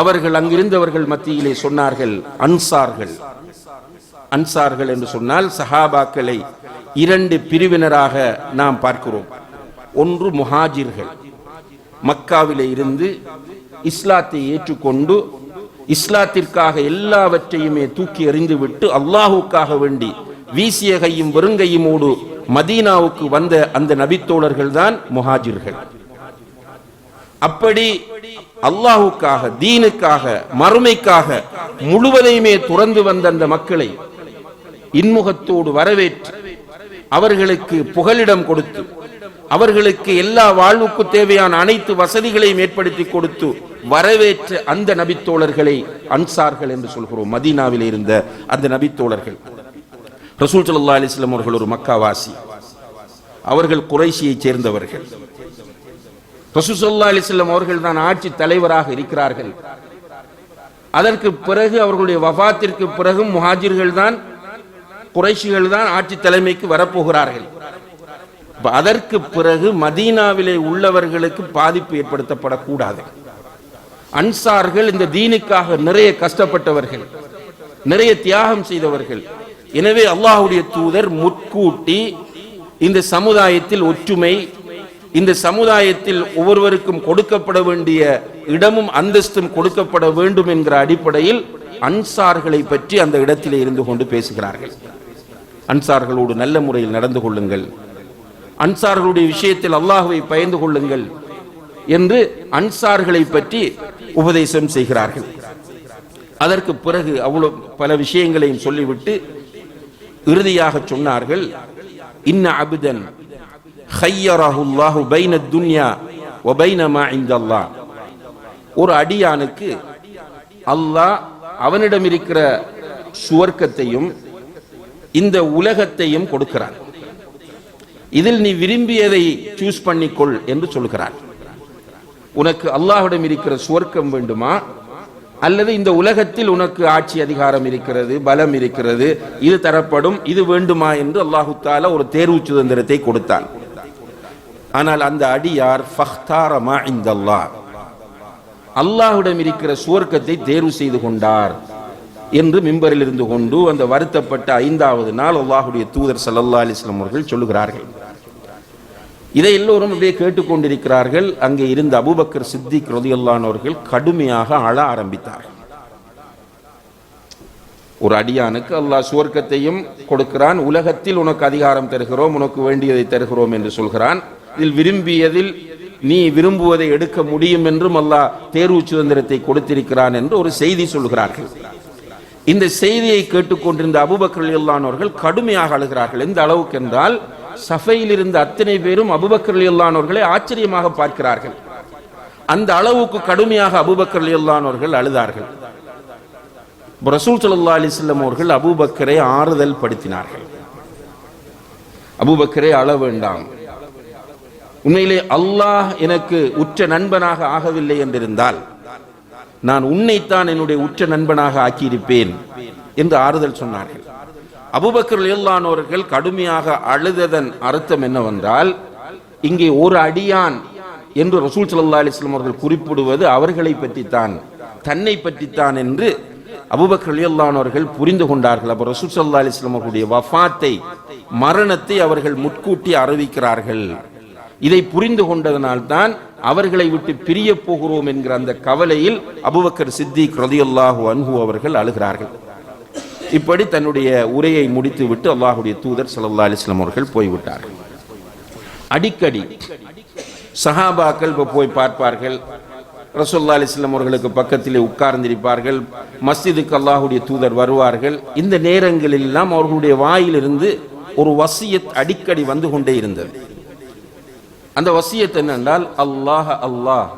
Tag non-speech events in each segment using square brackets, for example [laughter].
அவர்கள் அங்கிருந்தவர்கள் மத்தியிலே சொன்னார்கள் அன்சார்கள். அன்சார்கள் என்று சொன்னால் சஹாபாக்களை இரண்டு பிரிவினராக நாம் பார்க்கிறோம். ஒன்று முஹாஜிர்கள். மக்காவிலே இருந்து இஸ்லாத்தை ஏற்றுக்கொண்டு இஸ்லாத்திற்காக எல்லாவற்றையுமே தூக்கி எறிந்துவிட்டு அல்லாஹுக்காக வேண்டி வீசிய கையும் வெறுங்கையுமோடு மதீனாவுக்கு வந்த அந்த நபித்தோழர்கள் தான் முஹாஜிர்கள். அப்படி அல்லாஹுக்காக தீனுக்காக மறுமைக்காக முழுவதையுமே துறந்து வந்த அந்த மக்களை இன்முகத்தோடு வரவேற்று அவர்களுக்கு புகலிடம் கொடுத்து அவர்களுக்கு எல்லா வாழ்வுக்கு தேவையான அனைத்து வசதிகளையும் ஏற்படுத்தி கொடுத்து வரவேற்ற அந்த நபித்தோழர்களை அன்சார்கள் என்று சொல்கிறோம். மதீனாவில் இருந்த அந்த நபித்தோழர்கள். ரசூல் சல்லா அலிஸ்லாம் அவர்கள் ஒரு மக்காவாசி. அவர்கள் குறைஷியைச் சேர்ந்தவர்கள். ரசூசல்லா அலிசல்லம் அவர்கள் தான் ஆட்சி தலைவராக இருக்கிறார்கள். அதற்கு பிறகு அவர்களுடைய வஃபாத்திற்கு பிறகும் முஹாஜிர்கள் தான் குறைஷிகள் தான் ஆட்சி தலைமைக்கு வரப்போகிறார்கள். அதற்கு பிறகு மதீனாவிலே உள்ளவர்களுக்கு பாதிப்பு ஏற்படுத்தப்படக்கூடாது. அன்சார்கள் இந்த தீனுக்காக நிறைய கஷ்டப்பட்டவர்கள் நிறைய தியாகம் செய்தவர்கள். எனவே அல்லாஹுடைய தூதர் முற்கூட்டி இந்த சமுதாயத்தில் ஒற்றுமை இந்த சமுதாயத்தில் ஒவ்வொருவருக்கும் கொடுக்கப்பட வேண்டிய இடமும் அந்தஸ்தும் கொடுக்கப்பட வேண்டும் என்கிற அடிப்படையில் அன்சார்களை பற்றி அந்த இடத்திலே இருந்து கொண்டு பேசுகிறார்கள். அன்சார்களோடு நல்ல முறையில் நடந்து கொள்ளுங்கள். அன்சார்களுடைய விஷயத்தில் அல்லாஹுவை பயந்து கொள்ளுங்கள் என்று அன்சார்களை பற்றி உபதேசம் செய்கிறார்கள். அதற்கு பிறகு அவ்வளோ பல விஷயங்களையும் சொல்லிவிட்டு இறுதியாக சொன்னார்கள் இன்ன அபிதன் ஹையரஹுல்லாஹு பைன துன்யா வபைன மா இந்தல்லாஹ் ஒரு அடியானுக்கு அல்லாஹ் அவனிடம் இருக்கிற சுவர்க்கத்தையும் இந்த உலகத்தையும் கொடுக்கிறான். இதில் நீ விரும்பியதை சூஸ் பண்ணிக்கொள் என்று சொல்கிறார் உனக்கு அல்லாஹ்விடம் இருக்கிற சுவர்க்கம் வேண்டுமா? அல்லது இந்த உலகத்தில் உனக்கு ஆட்சி அதிகாரம் இருக்கிறது பலம் இருக்கிறது இது தரப்படும் இது வேண்டுமா என்று அல்லாஹு தாலா ஒரு தேர்வு சுதந்திரத்தை கொடுத்தான். ஆனால் அந்த அடியார் ஃபஹ்தாரமா இந்த அல்லாஹ் அல்லாஹ்விடம் இருக்கிற சுவர்க்கத்தை தேர்வு செய்து கொண்டார் என்று மிம்பரில் இருந்து கொண்டு அந்த வருத்தப்பட்ட ஐந்தாவது நாள் அல்லாஹுடைய தூதர் சல்லல்லா அலிஸ்லாம் அவர்கள் சொல்லுகிறார்கள். இதை எல்லோரும் அப்படியே கேட்டுக்கொண்டிருக்கிறார்கள் அங்கே இருந்த அபூபக்கர் சித்திக் ரதியுல்லானவர்கள் கடுமையாக அழ ஆரம்பித்தார்கள் ஒரு அடியானுக்கு அல்லாஹ் சுவர்க்கத்தையும் கொடுக்கிறான். உலகத்தில் உனக்கு அதிகாரம் தருகிறோம் உனக்கு வேண்டியதை தருகிறோம் என்று சொல்கிறான். இதில் விரும்பியதில் நீ விரும்புவதை எடுக்க முடியும் என்றும் அல்லாஹ் தேர்வு சுதந்திரத்தை கொடுத்திருக்கிறான் என்று ஒரு செய்தி சொல்கிறார்கள். இந்த செய்தியை கேட்டுக்கொண்டிருந்த அபுபக்கர் இல்லானவர்கள் கடுமையாக அழுகிறார்கள். எந்த அளவுக்கு என்றால் சஃபையில் இருந்த அத்தனை பேரும் அபுபக்கர் இல்லானவர்களை ஆச்சரியமாக பார்க்கிறார்கள். அந்த அளவுக்கு கடுமையாக அபுபக்கர் இல்லானவர்கள் அழுதார்கள். ரசூல் சல்லா அலிஸ்லம் அவர்கள் அபூபக்கரை ஆறுதல் படுத்தினார்கள். அபுபக்கரை அழ வேண்டாம். உண்மையிலே அல்லாஹ் எனக்கு உற்ற நண்பனாக ஆகவில்லை என்றிருந்தால் நான் உன்னைத்தான் என்னுடைய உற்ற நண்பனாக ஆக்கியிருப்பேன் என்று ஆறுதல் சொன்னார்கள். அபுபக்கர் எல்லானோர்கள் கடுமையாக அழுததன் அர்த்தம் என்னவென்றால் இங்கே ஒரு அடியான் என்று ரசூல் சல்லா அலிஸ்லாம் அவர்கள் குறிப்பிடுவது அவர்களை பற்றித்தான் தன்னை பற்றித்தான் என்று அபுபக்கர் அலியல்லானவர்கள் புரிந்து கொண்டார்கள். அப்போ ரசூல் சல்லா அலிஸ்லாம் அவர்களுடைய வஃபாத்தை மரணத்தை அவர்கள் முட்கூட்டி அறிவிக்கிறார்கள். இதை புரிந்து கொண்டதனால்தான் அவர்களை விட்டு பிரிய போகிறோம் என்கிற அந்த கவலையில் அபுபக்கர் சித்திக் ரலியல்லாஹு அன்ஹு அவர்கள் அழுகிறார்கள். இப்படி தன்னுடைய உரையை முடித்துவிட்டு அல்லாஹுடைய தூதர் சல்லா அலிஸ்லாம் அவர்கள் போய்விட்டார்கள். அடிக்கடி சஹாபாக்கள் இப்போ போய் பார்ப்பார்கள். ரசோல்லா அலிஸ்லாம் அவர்களுக்கு பக்கத்திலே உட்கார்ந்திருப்பார்கள். மஸ்ஜிதுக்கு அல்லாஹுடைய தூதர் வருவார்கள். இந்த நேரங்களில் எல்லாம் அவர்களுடைய வாயிலிருந்து ஒரு வசியத் அடிக்கடி வந்து கொண்டே இருந்தது. அந்த வசியத் என்னென்றால் அல்லாஹ் அல்லாஹ்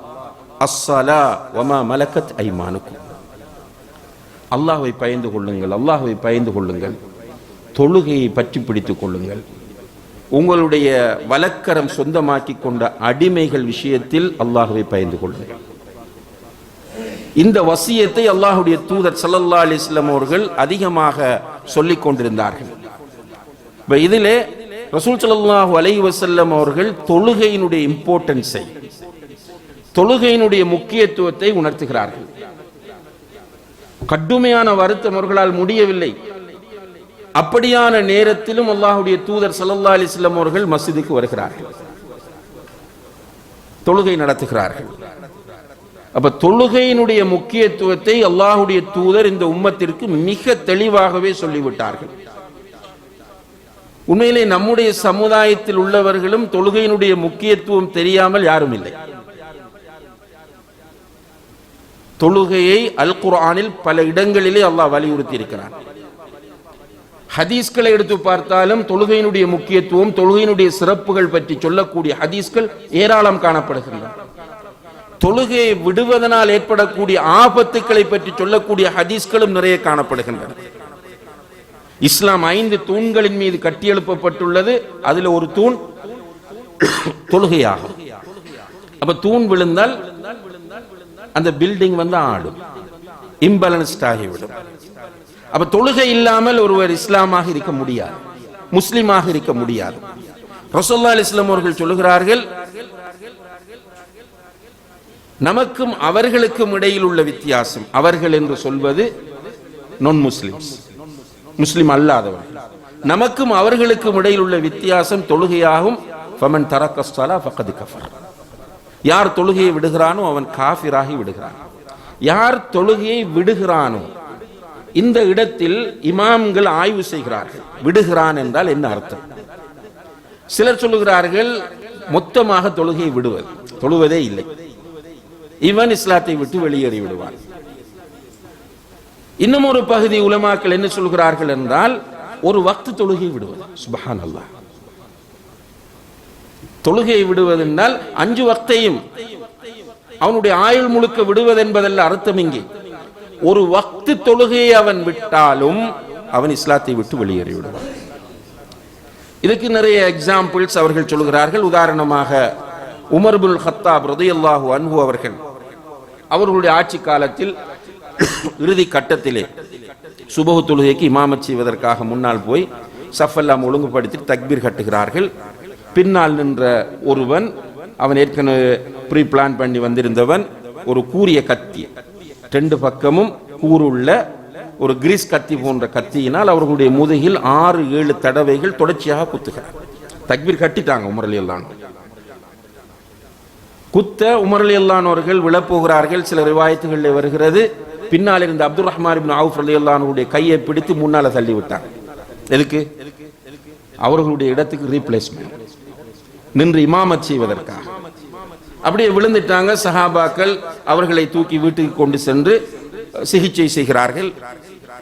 அஸ்ஸலா வமா மலக்கத் ஐமானுக்கும். அல்லாஹ்வை பயந்து கொள்ளுங்கள் அல்லாஹ்வை பயந்து கொள்ளுங்கள். தொழுகையை பற்றி பிடித்து கொள்ளுங்கள். உங்களுடைய வலக்கரம் சொந்தமாக்கி கொண்ட அடிமைகள் விஷயத்தில் அல்லாஹுவை பயந்து கொள்ளுங்கள். இந்த வசியத்தை அல்லாஹுடைய தூதர் சல்லல்லா அலிஸ்லாம் அவர்கள் அதிகமாக சொல்லிக் கொண்டிருந்தார்கள். இப்போ இதிலே ரசூல் ஸல்லல்லாஹு அலை வசல்லம் அவர்கள் தொழுகையினுடைய இம்பார்ட்டன்ஸை தொழுகையினுடைய முக்கியத்துவத்தை உணர்த்துகிறார்கள். கடுமையான வருத்தம் அவர்களால் முடியவில்லை. அப்படியான நேரத்திலும் அல்லாஹுடைய தூதர் சல்லா அலிஸ்லாம் அவர்கள் மஸ்ஜிதுக்கு வருகிறார்கள். தொழுகை நடத்துகிறார்கள். அப்ப தொழுகையினுடைய முக்கியத்துவத்தை அல்லாஹுடைய தூதர் இந்த உம்மத்திற்கு மிக தெளிவாகவே சொல்லிவிட்டார்கள். உண்மையிலே நம்முடைய சமுதாயத்தில் உள்ளவர்களும் தொழுகையினுடைய முக்கியத்துவம் தெரியாமல் யாரும் இல்லை. தொழுகையை அல் குர்ஆனில் பல இடங்களிலே அல்லாஹ் வலியுறுத்தி இருக்கிறார் ஹதீஸ்களை எடுத்து பார்த்தாலும் தொழுகையினுடைய முக்கியத்துவம் தொழுகையினுடைய சிறப்புகள் பற்றி சொல்லக்கூடிய ஹதீஸ்கள் ஏராளம் காணப்படுகின்றன. தொழுகையை விடுவதனால் ஏற்படக்கூடிய ஆபத்துக்களை பற்றி சொல்லக்கூடிய ஹதீஸ்களும் நிறைய காணப்படுகின்றன. இஸ்லாம் ஐந்து தூண்களின் மீது கட்டியெழுப்பப்பட்டுள்ளது. அதில் ஒரு தூண் தொழுகையாகும். அப்ப தூண் விழுந்தால் அந்த பில்டிங் வந்து ஆடும். இம்பேலன்ஸ்ட் ஆகிவிடும். அப்ப தொழுகை இல்லாமல் ஒருவர் இஸ்லாமாக இருக்க முடியாது. முஸ்லிமாக இருக்க முடியாது. ரசோல்லா இஸ்லாம் அவர்கள் சொல்லுகிறார்கள் நமக்கும் அவர்களுக்கும் இடையில் உள்ள வித்தியாசம் அவர்கள் என்று சொல்வது நான் முஸ்லிம்ஸ் முஸ்லிம் அல்லாதவர்கள் நமக்கும் அவர்களுக்கும் இடையில் உள்ள வித்தியாசம் தொழுகையாகும். ஃபமன் தரக்கஸ்தலா ஃபக்கது கஃபர். யார் தொழுகையை விடுகிறானோ அவன் காஃபிராகி விடுகிறான். யார் தொழுகையை விடுகிறானோ இந்த இடத்தில் இமாம்கள் ஆய்வு செய்கிறார்கள். விடுகிறான் என்றால் என்ன அர்த்தம்? சிலர் சொல்லுகிறார்கள் மொத்தமாக தொழுகையை விடுவது. தொழுவதே இல்லை. இவன் இஸ்லாத்தை விட்டு வெளியேறி விடுவான் இன்னும் ஒரு பகுதி உலமாக்கள் என்ன சொல்கிறார்கள் என்றால் ஒரு வக்து தொழுகை விடுவது. சுபஹான் அல்லா தொழுகையை விடுவது என்றால் அஞ்சு வக்தையும் அவனுடைய ஆயுள் முழுக்க விடுவது என்பதல்ல அர்த்தம் இங்கே. ஒரு வக்து தொழுகையை அவன் விட்டாலும் அவன் இஸ்லாத்தை விட்டு வெளியேறி விடுவான். இதுக்கு நிறைய எக்ஸாம்பிள்ஸ் அவர்கள் சொல்கிறார்கள். உதாரணமாக உமர்புல் ஹத்தாப் ரதையல்லாஹு அன்பு அவர்கள். அவர்களுடைய ஆட்சி காலத்தில் [coughs] இறுதி கட்டத்திலே சுபகு தொழுகைக்கு இமாமத் செய்வதற்காக முன்னால் போய் சஃபெல்லாம் ஒழுங்குபடுத்தி தக்பீர் கட்டுகிறார்கள். பின்னால் நின்ற ஒருவன் அவன் ஏற்கனவே ப்ரீ பிளான் பண்ணி வந்திருந்தவன் ஒரு கூரிய கத்தி. ரெண்டு பக்கமும் கூறுள்ள ஒரு கிரீஸ் கத்தி போன்ற கத்தியினால் அவர்களுடைய முதுகில் ஆறு ஏழு தடவைகள் தொடர்ச்சியாக குத்துகிறார். தக்பீர் கட்டிட்டாங்க உமரலி அல்லான் குத்த உமரலி அல்லானவர்கள் விழப்போகிறார்கள். சில ரிவாயத்துகளில் வருகிறது. பின்னால் இருந்த அப்துல் ரஹ்மான் அவுஃப் அலி அல்லானுடைய கையை பிடித்து முன்னால தள்ளி விட்டாங்க எதுக்கு? அவர்களுடைய இடத்துக்கு ரீப்ளேஸ்மெண்ட் நின்று இமாமத் செய்வதற்காக அப்படியே விழுந்துட்டாங்க சஹாபாக்கள். அவர்களை தூக்கி வீட்டுக்கு கொண்டு சென்று சிகிச்சை செய்கிறார்கள்.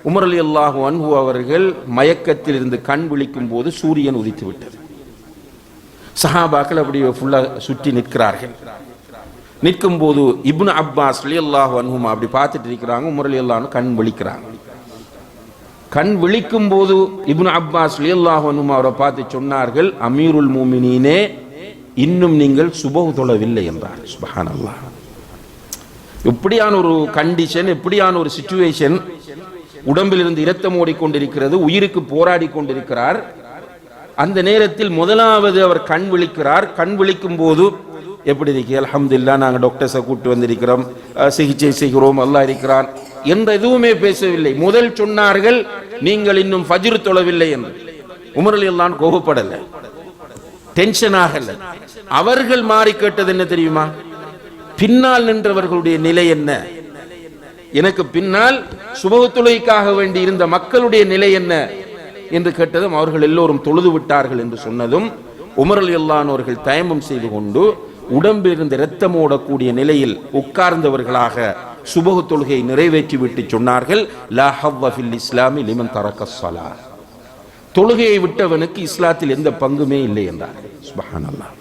உமர் அலி அல்லாஹு அன்பு அவர்கள் மயக்கத்தில் இருந்து கண் விழிக்கும் போது சூரியன் உதித்து விட்டது சஹாபாக்கள் அப்படியே ஃபுல்லா சுற்றி நிற்கிறார்கள். நிற்கும் போது இப்னு அப்பாஸ் அலி அல்லாஹு அன்ஹுமா அப்படி பார்த்துட்டு இருக்கிறாங்க உமர் அலி அல்லாஹ் கண் விழிக்கிறாங்க. கண் விழிக்கும் போது இப்னு அப்பாஸ் அலி அல்லாஹு அன்ஹுமா அவரை பார்த்து சொன்னார்கள் அமீருல் மூமினீனே இன்னும் நீங்கள் சுபவு தொழவில்லை என்றார். சுபஹான் அல்லாஹ் எப்படியான ஒரு கண்டிஷன் எப்படியான ஒரு சுச்சுவேஷன் உடம்பிலிருந்து இரத்தம் ஓடிக்கொண்டிருக்கிறது உயிருக்கு போராடி கொண்டிருக்கிறார். அந்த நேரத்தில் முதலாவது அவர் கண் விழிக்கிறார். கண் விழிக்கும் போது எப்படி இருக்கு? அலமதுல்லா நாங்கள் டாக்டர்ஸை கூட்டு வந்திருக்கிறோம். சிகிச்சை செய்கிறோம் அல்லாஹ் இருக்கிறான். என்ற எதுவுமே பேசவில்லை. முதல் சொன்னார்கள் நீங்கள் இன்னும் ஃபஜ்ர் தொழவில்லை என்று. உமரலி எல்லாம் கோபப்படலை. டென்ஷன் ஆகல. அவர்கள் மாறி கேட்டது என்ன தெரியுமா? பின்னால் நின்றவர்களுடைய நிலை என்ன? எனக்கு பின்னால் சுபகத்துளைக்காக வேண்டி இருந்த மக்களுடைய நிலை என்ன? என்று கேட்டதும் அவர்கள் எல்லோரும் தொழுது விட்டார்கள் என்று சொன்னதும் உமரல் அலி தயமம் செய்து கொண்டு உடம்பில் இருந்த இரத்தம் ஓடக்கூடிய நிலையில் உட்கார்ந்தவர்களாக சுபகு தொழுகையை நிறைவேற்றிவிட்டு சொன்னார்கள் லா ஹவ்வ இஸ்லாமி லிமன் தரக்க தொழுகையை விட்டவனுக்கு இஸ்லாத்தில் எந்த பங்குமே இல்லை என்றார் சுபஹானல்லாஹ்.